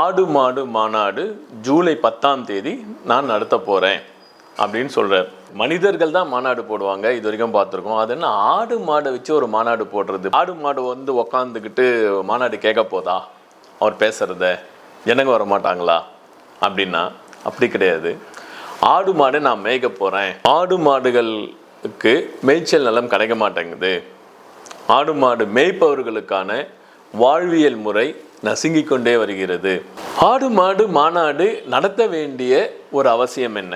ஆடு மாடு மாநாடு ஜூலை பத்தாம் தேதி நான் நடத்த போகிறேன் அப்படின்னு சொல்கிறார் மனிதர்கள் தான் மாநாடு போடுவாங்க இது வரைக்கும் பார்த்துருக்கோம். அது என்ன ஆடு மாடை வச்சு ஒரு மாநாடு போடுறது? ஆடு மாடு வந்து உக்காந்துக்கிட்டு மாநாடு கேட்க போதா? அவர் பேசுகிறத ஜனங்க வர மாட்டாங்களா? அப்படின்னா அப்படி கிடையாது. ஆடு மாடு நான் மேய்க்க போகிறேன் ஆடு மாடுகளுக்கு மேய்ச்சல் நலம் கிடைக்க மாட்டேங்குது. ஆடு மாடு மேய்ப்பவர்களுக்கான வாழ்வியல் முறை நசுங்கிக் கொண்டே வருகிறது. ஆடு மாடு மாநாடு நடத்த வேண்டிய ஒரு அவசியம் என்ன?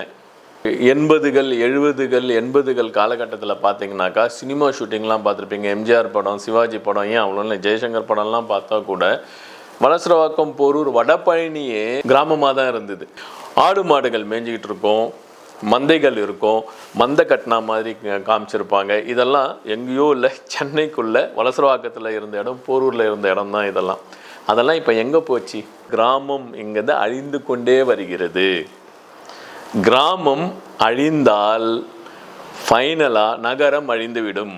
எண்பதுகள் எழுபதுகள் எண்பதுகள் காலகட்டத்தில் பார்த்தீங்கன்னாக்கா சினிமா ஷூட்டிங்லாம் பார்த்துருப்பீங்க எம்ஜிஆர் படம் சிவாஜி படம் ஏன் அவ்வளோ இல்லை? ஜெய்சங்கர் படம்லாம் பார்த்தா கூட வலசரவாக்கம் போரூர் வடபழனியே கிராமமாக தான் இருந்தது. ஆடு மாடுகள் மேய்ஞ்சிக்கிட்டு இருக்கும். மந்தைகள் இருக்கும். மந்தை கட்டினா மாதிரி காமிச்சிருப்பாங்க. இதெல்லாம் எங்கேயோ இல்லை சென்னைக்குள்ளே வலசரவாக்கத்தில் இருந்த இடம் போரூரில் இருந்த இடம் தான் இதெல்லாம். அதெல்லாம் இப்போ எங்கே போச்சு? கிராமம் இங்கிறது அழிந்து கொண்டே வருகிறது. கிராமம் அழிந்தால் ஃபைனலாக நகரம் அழிந்துவிடும்.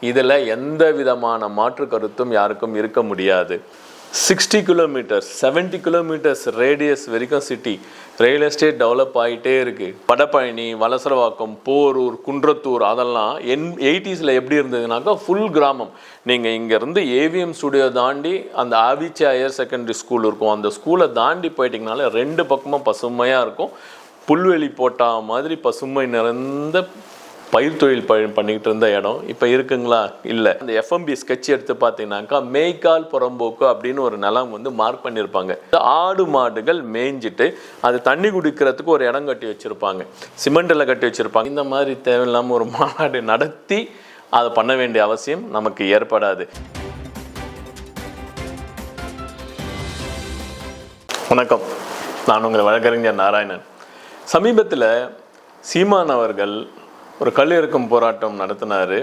இதில் எந்த விதமான மாற்று கருத்தும் யாருக்கும் இருக்க முடியாது. சிக்ஸ்டி கிலோமீட்டர்ஸ் 70 கிலோமீட்டர்ஸ் ரேடியஸ் வரைக்கும் சிட்டி ரியல் எஸ்டேட் டெவலப் ஆகிட்டே இருக்குது படப்பழனி வலசரவாக்கம் போரூர் குன்றத்தூர் அதெல்லாம் என் எயிட்டிஸில் எப்படி இருந்ததுனாக்கா ஃபுல் கிராமம். நீங்கள் இங்கேருந்து ஏவிஎம் ஸ்டுடியோ தாண்டி அந்த ஆவிச்சி ஹையர் செகண்டரி ஸ்கூல் இருக்கும். அந்த ஸ்கூலை தாண்டி போயிட்டிங்கனாலே ரெண்டு பக்கமும் பசுமையாக இருக்கும். புல்வெளி போட்டா மாதிரி பசுமை நிறைந்த பயிர் தொழில் ப பண்ணிக்கிட்டு இருந்த இடம். இப்போ இருக்குங்களா? இல்லை. அந்த எஃப்எம்பி ஸ்கெட்ச் எடுத்து பார்த்தீங்கன்னாக்கா மேய்க்கால் புறம்போக்கு அப்படின்னு ஒரு நிலம் வந்து மார்க் பண்ணியிருப்பாங்க இந்த ஆடு மாடுகள் மேய்ஞ்சிட்டு அது தண்ணி குடிக்கிறதுக்கு ஒரு இடம் கட்டி வச்சுருப்பாங்க. சிமெண்டில் கட்டி வச்சுருப்பாங்க. இந்த மாதிரி தேவையில்லாமல் ஒரு மாநாடு நடத்தி அதை பண்ண வேண்டிய அவசியம் நமக்கு ஏற்படாது. வணக்கம். நான் உங்கள் வழக்கறிஞர் நாராயணன். சமீபத்தில் சீமான் அவர்கள் ஒரு கல்லறுக்கும் போராட்டம் நடத்தினார்.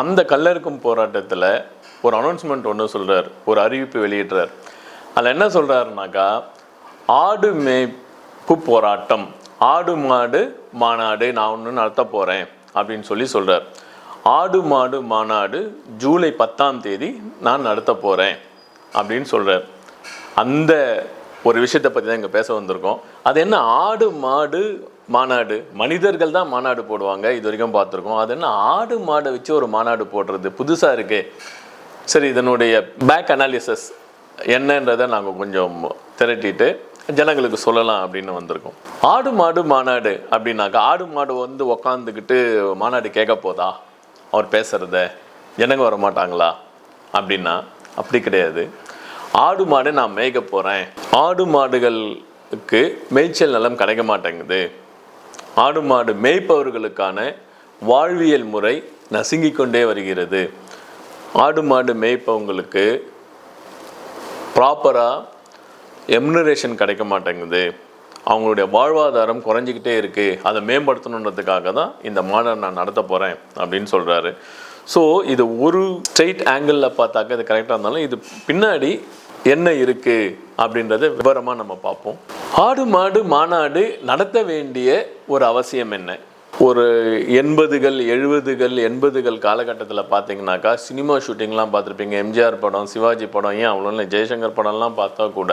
அந்த கல்லறுக்கும் போராட்டத்தில் ஒரு அனௌன்ஸ்மெண்ட் ஒன்று சொல்கிறார் ஒரு அறிவிப்பு வெளியிடுறார். அதில் என்ன சொல்கிறாருனாக்கா ஆடு மேய்ப்பு போராட்டம் ஆடு மாடு மாநாடு நான் ஒன்று நடத்த போகிறேன் அப்படின்னு சொல்லி சொல்கிறார் ஆடு மாடு மாநாடு ஜூலை பத்தாம் தேதி நான் நடத்த போகிறேன் அப்படின்னு சொல்கிறார் அந்த ஒரு விஷயத்தை பற்றி தான் இங்கே பேச வந்திருக்கோம். அது என்ன ஆடு மாடு மாநாடு. மனிதர்கள் தான் மாநாடு போடுவாங்க. இது வரைக்கும் பார்த்துருக்கோம். அது என்ன? ஆடு மாடை வச்சு ஒரு மாநாடு போடுறது. புதுசாக இருக்கே. சரி இதனுடைய பேக் அனாலிசஸ் என்னன்றதை நாங்கள் கொஞ்சம் திரட்டிட்டு ஜனங்களுக்கு சொல்லலாம் அப்படின்னு வந்திருக்கோம். ஆடு மாடு மாநாடு அப்படின்னாக்கா ஆடு மாடு வந்து உக்காந்துக்கிட்டு மாநாடு கேட்க போதா? அவர் பேசுகிறத ஜனங்க வர மாட்டாங்களா அப்படின்னா அப்படி கிடையாது. ஆடு மாடு நான் மேய்க்க போகிறேன் ஆடு மாடுகளுக்கு மேய்ச்சல் நிலம் கிடைக்க மாட்டேங்குது. ஆடு மாடு மேய்ப்பவர்களுக்கான வாழ்வியல் முறை நசுங்கிக் கொண்டே வருகிறது. ஆடு மாடு மேய்ப்பவங்களுக்கு ப்ராப்பராக எம்னரேஷன் கிடைக்க மாட்டேங்குது. அவங்களுடைய வாழ்வாதாரம் குறைஞ்சிக்கிட்டே இருக்குது அதை மேம்படுத்தணுன்றதுக்காக தான் இந்த மாநாடு நான் நடத்த போகிறேன் அப்படின்னு சொல்கிறாரு ஸோ இது ஒரு ஸ்ட்ரெயிட் ஆங்கிளில் பார்த்தாக்க இது கரெக்டாக இருந்தாலும் இது பின்னாடி என்ன இருக்குது அப்படின்றத விவரமாக நம்ம பார்ப்போம். ஆடு மாடு மாநாடு நடத்த வேண்டிய ஒரு அவசியம் என்ன? ஒரு எண்பதுகள் எழுபதுகள் எண்பதுகள் காலகட்டத்தில் பார்த்தீங்கன்னாக்கா சினிமா ஷூட்டிங்லாம் பார்த்துருப்பீங்க எம்ஜிஆர் படம் சிவாஜி படம் ஏன் அவ்வளோ இல்லை? ஜெய்சங்கர் படம்லாம் பார்த்தா கூட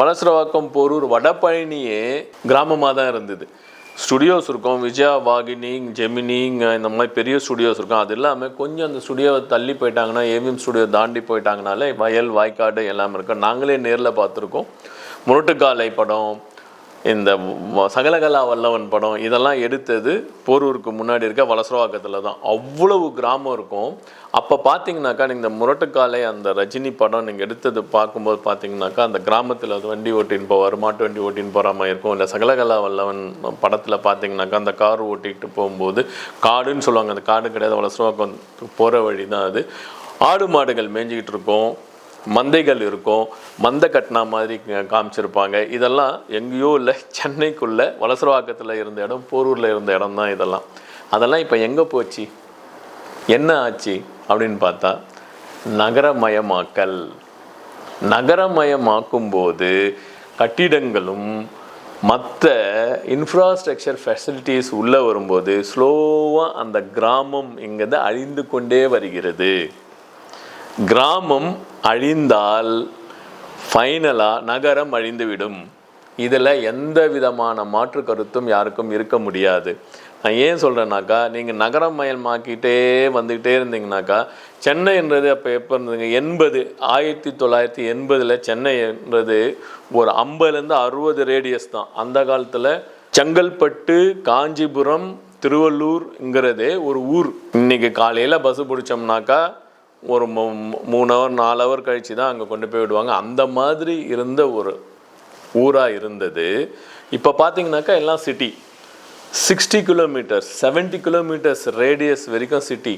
வலசரவாக்கம் போரூர் வடபழனியே கிராமமாக தான் இருந்தது. ஸ்டுடியோஸ் இருக்கும். விஜயா வாகினிங் ஜெமினிங் இந்த மாதிரி பெரிய ஸ்டுடியோஸ் இருக்கும். அது இல்லாமல் கொஞ்சம் அந்த ஸ்டுடியோவை தள்ளி போயிட்டாங்கன்னா ஏவிஎம் ஸ்டுடியோ தாண்டி போயிட்டாங்கனாலே வயல் வாய்க்காடு எல்லாமே இருக்கும். நாங்களே நேரில் பார்த்துருக்கோம். முரட்டுக்காலை படம் இந்த சகலகலா வல்லவன் படம் இதெல்லாம் எடுத்தது போரூருக்கு முன்னாடி இருக்க வலசரவாக்கத்தில் தான். அவ்வளவு கிராமம் இருக்கும். அப்போ பார்த்தீங்கன்னாக்கா நீங்கள் இந்த முரட்டுக்காலை அந்த ரஜினி படம் நீங்கள் எடுத்தது பார்க்கும்போது பார்த்தீங்கன்னாக்கா அந்த கிராமத்தில் அது வண்டி ஓட்டின்னு போவார் மாட்டு வண்டி ஓட்டின்னு போகிற மாதிரி இருக்கும். இல்லை சகலகலா வல்லவன் படத்தில் பார்த்தீங்கன்னாக்கா அந்த கார் ஓட்டிகிட்டு போகும்போது காடுன்னு சொல்லுவாங்க அந்த காடு கிடையாது வலசரவாக்கம் போகிற வழி தான் அது. ஆடு மாடுகள் மேய்ஞ்சிக்கிட்டு இருக்கும். மந்தைகள் இருக்கும் மந்தை கட்டினா மாதிரி காமிச்சிருப்பாங்க. இதெல்லாம் எங்கேயோ இல்லை சென்னைக்குள்ளே வலசரவாக்கத்தில் இருந்த இடம் போரூரில் இருந்த இடம் தான் இதெல்லாம். அதெல்லாம் இப்போ எங்கே போச்சு? என்ன ஆச்சு? அப்படின்னு பார்த்தா நகரமயமாக்கல். நகரமயமாக்கும் போது கட்டிடங்களும் மற்ற இன்ஃப்ராஸ்ட்ரக்சர் ஃபெசிலிட்டிஸ் உள்ளே வரும்போது ஸ்லோவாக அந்த கிராமம் இங்கே அழிந்து கொண்டே வருகிறது. கிராமம் அழிந்தால் ஃபைனலாக நகரம் அழிந்துவிடும். இதில் எந்த விதமான மாற்று கருத்தும் யாருக்கும் இருக்க முடியாது. நான் ஏன் சொல்கிறேன்னாக்கா நீங்கள் நகரம் மயமாக்கிட்டே வந்துக்கிட்டே இருந்தீங்கனாக்கா சென்னைன்றது அப்போ எப்போ இருந்ததுங்க? எண்பது ஆயிரத்தி தொள்ளாயிரத்தி எண்பதில் சென்னைன்றது ஒரு ஐம்பதுலேருந்து அறுபது ரேடியஸ் தான். அந்த காலத்தில் செங்கல்பட்டு காஞ்சிபுரம் திருவள்ளூர்ங்கிறதே ஒரு ஊர். இன்னைக்கு காலையில் பஸ்ஸு பிடிச்சோம்னாக்கா ஒரு மூணு ஹவர் நாலு ஹவர் கழிச்சு தான் அங்கே கொண்டு போய் விடுவாங்க. அந்த மாதிரி இருந்த ஒரு ஊராக இருந்தது. இப்போ பார்த்தீங்கன்னாக்கா எல்லாம் city sixty kilometres 70 kilometres radius வரைக்கும் சிட்டி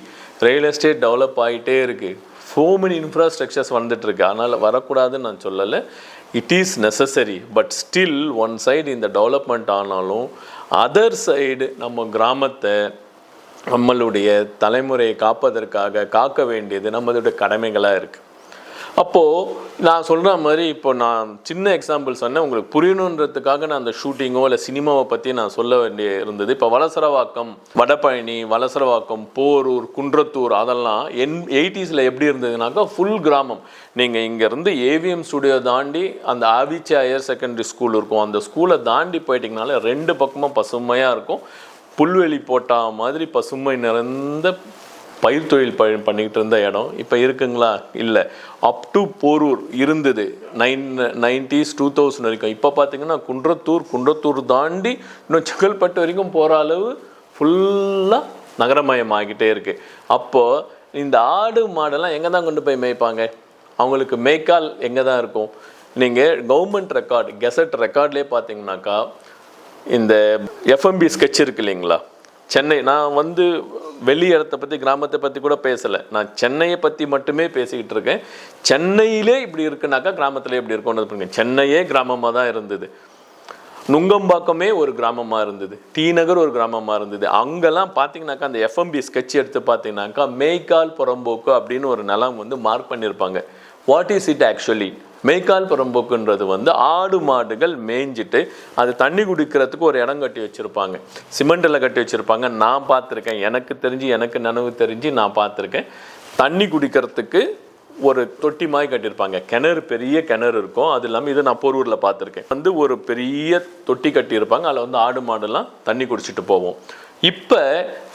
ரியல் எஸ்டேட் டெவலப் ஆகிட்டே இருக்குது ஸோ மெனி இன்ஃப்ராஸ்ட்ரக்சர்ஸ் வந்துட்டுருக்கு அதனால் வரக்கூடாதுன்னு நான் சொல்லலை. It is necessary but still one side இந்த டெவலப்மெண்ட் ஆனாலும் அதர் சைடு நம்ம கிராமத்தை நம்மளுடைய தலைமுறையை காப்பதற்காக காக்க வேண்டியது நம்மளுடைய கடமைகளாக இருக்குது அப்போது நான் சொல்கிற மாதிரி இப்போ நான் சின்ன எக்ஸாம்பிள் சொன்னேன். உங்களுக்கு புரியணுன்றதுக்காக நான் அந்த ஷூட்டிங்கோ இல்லை சினிமாவை பற்றி நான் சொல்ல வேண்டிய இருந்தது. இப்போ வலசரவாக்கம் வடபழனி வலசரவாக்கம் போரூர் குன்றத்தூர் அதெல்லாம் என் எயிட்டிஸில் எப்படி இருந்ததுனாக்கா ஃபுல் கிராமம். நீங்கள் இங்கேருந்து ஏவிஎம் ஸ்டுடியோ தாண்டி அந்த ஆவிச்சி ஹையர் செகண்டரி ஸ்கூல் இருக்கும். அந்த ஸ்கூலை தாண்டி போயிட்டிங்கனால ரெண்டு பக்கமும் பசுமையாக இருக்கும். புல்வெளி போட்டா மாதிரி பசுமை நிறைந்த பயிர் தொழில் ப பண்ணிக்கிட்டு இருந்த இடம். இப்போ இருக்குங்களா? இல்லை. அப் டு போரூர் இருந்தது. நைன் நைன்டிஸ் டூ தௌசண்ட் வரைக்கும். இப்போ பார்த்தீங்கன்னா குன்றத்தூர் குன்றத்தூர் தாண்டி இன்னும் செங்கல்பட்டு வரைக்கும் போகிற அளவு ஃபுல்லாக நகரமயம் ஆகிட்டே இருக்குது அப்போது இந்த ஆடு மாடெல்லாம் எங்கே தான் கொண்டு போய் மேய்ப்பாங்க? அவங்களுக்கு மேய்க்கால் எங்கே தான் இருக்கும்? நீங்கள் கவர்மெண்ட் ரெக்கார்டு கெசட் ரெக்கார்ட்லேயே பார்த்தீங்கன்னாக்கா இந்த எஃப்எம்பி ஸ்கெட்ச் இருக்கு இல்லைங்களா? சென்னை நான் வந்து வெளி இடத்தை பற்றி கிராமத்தை பற்றி கூட பேசலை. நான் சென்னையை பற்றி மட்டுமே பேசிக்கிட்டு இருக்கேன். சென்னையிலே இப்படி இருக்குனாக்கா கிராமத்தில் எப்படி இருக்கும்னு பாருங்க சென்னையே கிராமமாக தான் இருந்தது. நுங்கம்பாக்கமே ஒரு கிராமமாக இருந்தது. டி நகர் ஒரு கிராமமாக இருந்தது. அங்கெல்லாம் பார்த்தீங்கன்னாக்கா அந்த எஃப்எம்பி ஸ்கெட்ச் எடுத்து பார்த்தீங்கன்னாக்கா மேய்க்கால் புறம்போக்கு அப்படின்னு ஒரு நிலம் வந்து மார்க் பண்ணியிருப்பாங்க வாட் இஸ் இட் ஆக்சுவலி மேய்க்கால் புறம்போக்குன்றது வந்து ஆடு மாடுகள் மேய்ஞ்சிட்டு அது தண்ணி குடிக்கிறதுக்கு ஒரு இடம் கட்டி வச்சுருப்பாங்க. சிமெண்டில் கட்டி வச்சுருப்பாங்க. நான் பார்த்துருக்கேன். எனக்கு தெரிஞ்சு எனக்கு நினைவு தெரிஞ்சு நான் பார்த்துருக்கேன். தண்ணி குடிக்கிறதுக்கு ஒரு தொட்டி மாதிரி கட்டியிருப்பாங்க. கிணறு பெரிய கிணறு இருக்கும். அது இல்லாமல் இது நான் போரூரில் பார்த்துருக்கேன். வந்து ஒரு பெரிய தொட்டி கட்டியிருப்பாங்க. அதில் வந்து ஆடு மாடெல்லாம் தண்ணி குடிச்சிட்டு போவோம். இப்போ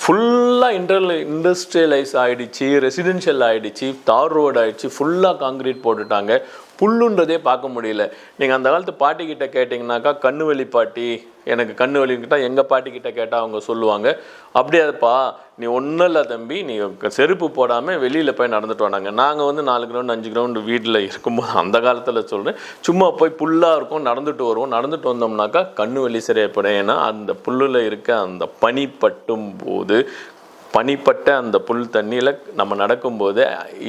ஃபுல்லாக இன்டர்ல இண்டஸ்ட்ரியலைஸ் ஆகிடுச்சு ரெசிடென்ஷியல் ஆகிடுச்சு தார் ரோடு ஆகிடுச்சு ஃபுல்லாக காங்கிரீட் போட்டுட்டாங்க. புல்லுன்றதே பார்க்க முடியல. நீங்கள் அந்த காலத்து பாட்டிக்கிட்ட கேட்டிங்கனாக்கா கண்ணு வலி பாட்டி எனக்கு கண்ணு வலிக்கிட்ட எங்கள் பாட்டிக்கிட்ட கேட்டால் அவங்க சொல்லுவாங்க. அப்படியாதுப்பா நீ ஒன்றும் இல்லை தம்பி நீ செருப்பு போடாமல் வெளியில் போய் நடந்துட்டு வந்தாங்க நாங்கள் வந்து நாலு கிரவுண்டு அஞ்சு கிரவுண்டு வீட்டில் இருக்கும்போது அந்த காலத்தில் சொல்கிறேன் சும்மா போய் புல்லாக இருக்கும் நடந்துட்டு வருவோம். நடந்துட்டு வந்தோம்னாக்கா கண்ணு வலி சரியாகப்படும் ஏன்னா அந்த புல்லில் இருக்க அந்த பனி பட்டும் போது பனிப்பட்ட அந்த புல் தண்ணியில் நம்ம நடக்கும்போது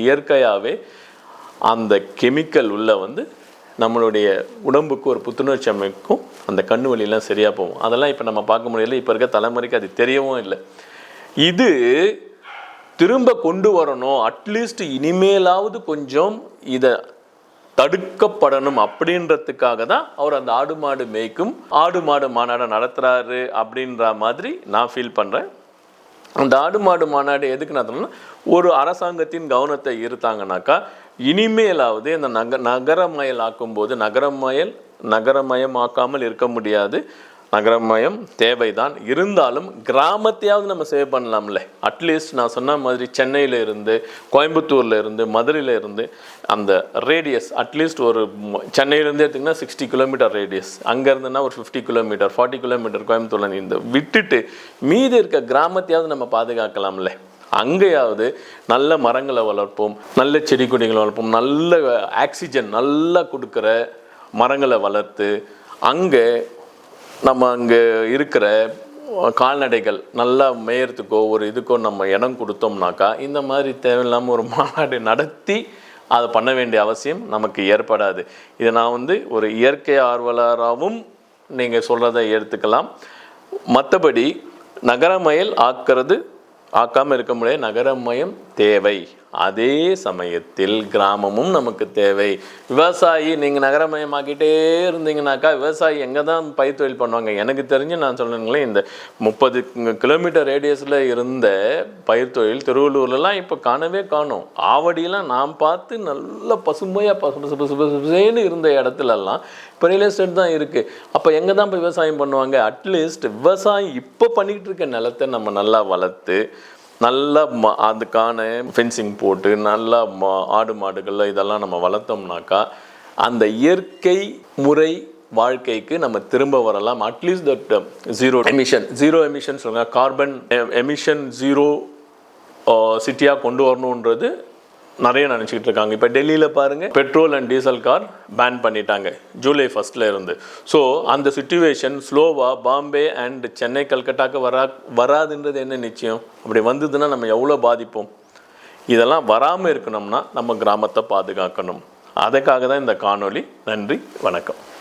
இயற்கையாகவே அந்த கெமிக்கல் உள்ளே வந்து நம்மளுடைய உடம்புக்கு ஒரு புத்துணர்ச்சி அமைக்கும். அந்த கண்ணு வலியெல்லாம் சரியாக போகும். அதெல்லாம் இப்போ நம்ம பார்க்க முடியல. இப்போ இருக்க தலைமுறைக்கு அது தெரியவும் இல்லை. இது திரும்ப கொண்டு வரணும். அட்லீஸ்ட் இனிமேலாவது கொஞ்சம் இதை தடுக்கப்படணும் அப்படின்றதுக்காக தான் அவர் அந்த ஆடு மாடு மேய்க்கும் ஆடு மாடு மாநாடை நடத்துகிறாரு அப்படின்ற மாதிரி நான் ஃபீல் பண்ணுறேன் அந்த ஆடு மாடு மாநாடு எதுக்கு நடத்தணும்னா ஒரு அரசாங்கத்தின் கவனத்தை ஈர்த்தாங்கனாக்கா இனிமேலாவது இந்த நக நகரமயல் ஆக்கும்போது நகரமயல் நகரமயமாக்காமல் இருக்க முடியாது. நகரமயம் தேவைதான். இருந்தாலும் கிராமத்தையாவது நம்ம சேவ் பண்ணலாம்ல. அட்லீஸ்ட் நான் சொன்ன மாதிரி சென்னையில் இருந்து கோயம்புத்தூர்ல இருந்து மதுரையில் இருந்து அந்த ரேடியஸ் அட்லீஸ்ட் ஒரு சென்னையிலேருந்து எடுத்திங்கன்னா சிக்ஸ்டி கிலோமீட்டர் ரேடியஸ் அங்கே இருந்துன்னா ஒரு ஃபிஃப்டி கிலோமீட்டர் ஃபார்ட்டி கிலோமீட்டர் கோயம்புத்தூரில் இந்த விட்டுட்டு மீதி இருக்க கிராமத்தையாவது நம்ம பாதுகாக்கலாம்ல. அங்கேயாவது நல்ல மரங்களை வளர்ப்போம் நல்ல செடி கொடிகளை வளர்ப்போம் நல்ல ஆக்சிஜன் நல்லா கொடுக்குற மரங்களை வளர்த்து அங்கே நம்ம அங்கே இருக்கிற கால்நடைகள் நல்லா மேயறதுக்கோ ஒரு இதுக்கோ நம்ம இடம் கொடுத்தோம்னாக்கா இந்த மாதிரி தேவையில்லாமல் ஒரு மாநாடு நடத்தி அதை பண்ண வேண்டிய அவசியம் நமக்கு ஏற்படாது. இதை நான் வந்து ஒரு இயற்கை ஆர்வலராகவும் நீங்கள் சொல்கிறத எடுத்துக்கலாம். மற்றபடி நகரமயல் ஆக்கிறது ஆக்காமல் இருக்க முடியாது. நகரமயம் தேவை. அதே சமயத்தில் கிராமமும் நமக்கு தேவை. விவசாயி நீங்கள் நகரமயமாக்கிட்டே இருந்தீங்கனாக்கா விவசாயி எங்கே தான் பயிர் தொழில் பண்ணுவாங்க? எனக்கு தெரிஞ்சு நான் சொல்லணுங்களேன் இந்த முப்பது கிலோமீட்டர் ரேடியஸில் இருந்த பயிர் தொழில் திருவள்ளூர்லலாம் இப்போ காணவே காணும். ஆவடியெலாம் நாம் பார்த்து நல்ல பசுமையாக பசு பசு பசு பசுன்னு இருந்த இடத்துலலாம் இப்போ ரியல் எஸ்டேட் தான் இருக்குது அப்போ எங்கே தான் இப்போ விவசாயம் பண்ணுவாங்க? அட்லீஸ்ட் விவசாயம் இப்போ பண்ணிக்கிட்டு இருக்க நிலத்தை நம்ம நல்லா வளர்த்து நல்லா ம அதுக்கான ஃபென்சிங் போட்டு நல்லா மா ஆடு மாடுகள் இதெல்லாம் நம்ம வளர்த்தோம்னாக்கா அந்த இயற்கை முறை வாழ்க்கைக்கு நம்ம திரும்ப வரலாம். At least that zero emission zero emission சொல்லுங்கள் கார்பன் எமிஷன் ஜீரோ சிட்டியாக கொண்டு வரணுன்றது நிறைய நினச்சிக்கிட்டு இருக்காங்க. இப்போ டெல்லியில் பாருங்கள் petrol and diesel car ban பண்ணிட்டாங்க ஜூலை ஃபஸ்ட்டில் இருந்து. ஸோ அந்த சுச்சுவேஷன் ஸ்லோவாக பாம்பே அண்ட் சென்னை கல்கட்டாக்கு வரா வராதுன்றது என்ன நிச்சயம்? அப்படி வந்ததுன்னா நம்ம எவ்வளோ பாதிப்போம்? இதெல்லாம் வராமல் இருக்கணும்னா நம்ம கிராமத்தை பாதுகாக்கணும். அதுக்காக தான் இந்த காணொளி. நன்றி வணக்கம்.